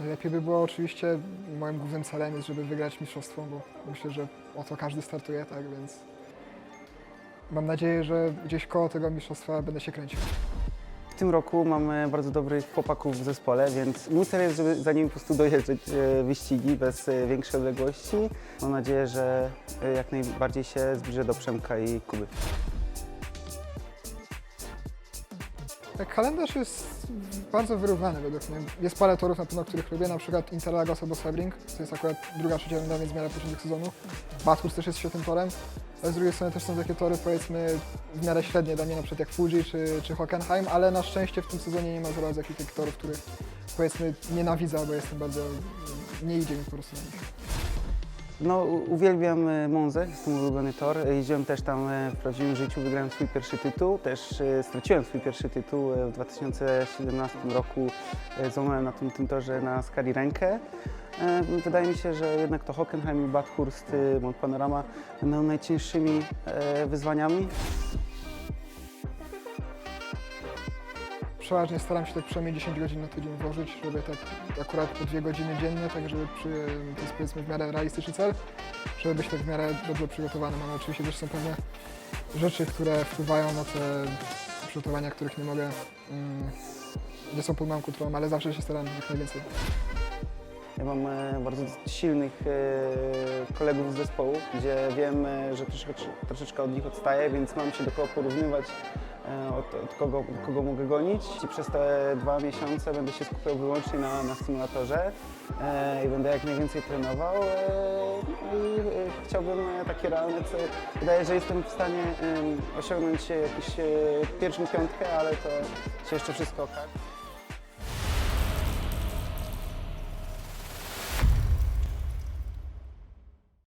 Lepiej by było oczywiście, moim głównym celem jest, żeby wygrać mistrzostwo, bo myślę, że o to każdy startuje, tak więc mam nadzieję, że gdzieś koło tego mistrzostwa będę się kręcił. W tym roku mamy bardzo dobrych chłopaków w zespole, więc mój cel jest, żeby za nimi po prostu dojeżdżać e, wyścigi bez e, większej odległości. Mam nadzieję, że e, jak najbardziej się zbliżę do Przemka i Kuby. Kalendarz jest bardzo wyrównany według mnie. Jest parę torów na pewno, których lubię, na przykład Interlagos albo Sebring, to jest akurat druga, trzecia runda, więc w miarę początek sezonu. Bathurst też jest świetnym torem, ale z drugiej strony też są takie tory powiedzmy w miarę średnie dla mnie, na przykład jak Fuji czy, czy Hockenheim, ale na szczęście w tym sezonie nie ma za bardzo jakichś takich torów, których powiedzmy nienawidzę, albo jestem bardzo, nie idzie mi po prostu na nich. No, uwielbiam e, Monzę, jest to mój ulubiony tor. E, Jeździłem też tam e, w prawdziwym życiu, wygrałem swój pierwszy tytuł. Też straciłem swój pierwszy tytuł w 2017 roku. Złamałem na tym, tym torze na skali rękę. Wydaje mi się, że jednak to Hockenheim i Bathurst, Mont Panorama będą najcięższymi wyzwaniami. Przeważnie staram się tak przynajmniej 10 godzin na tydzień włożyć, żeby tak akurat po dwie godziny dziennie, tak żeby przy, to jest powiedzmy w miarę realistyczny cel, żeby być tak w miarę dobrze przygotowany. Mam oczywiście też są pewne rzeczy, które wpływają na te przygotowania, których nie mogę, mm, nie są pod moją kontrolą, ale zawsze się staram jak najwięcej. Ja mam e, bardzo silnych e, kolegów z zespołu, gdzie wiem, e, że troszeczkę, troszeczkę od nich odstaję, więc mam się do kogo porównywać, od, od kogo, kogo mogę gonić. I przez te dwa miesiące będę się skupiał wyłącznie na, na symulatorze i będę jak najwięcej trenował. I chciałbym takie realne cele. Wydaje, że jestem w stanie osiągnąć jakąś pierwszą piątkę, ale to się jeszcze wszystko okaże.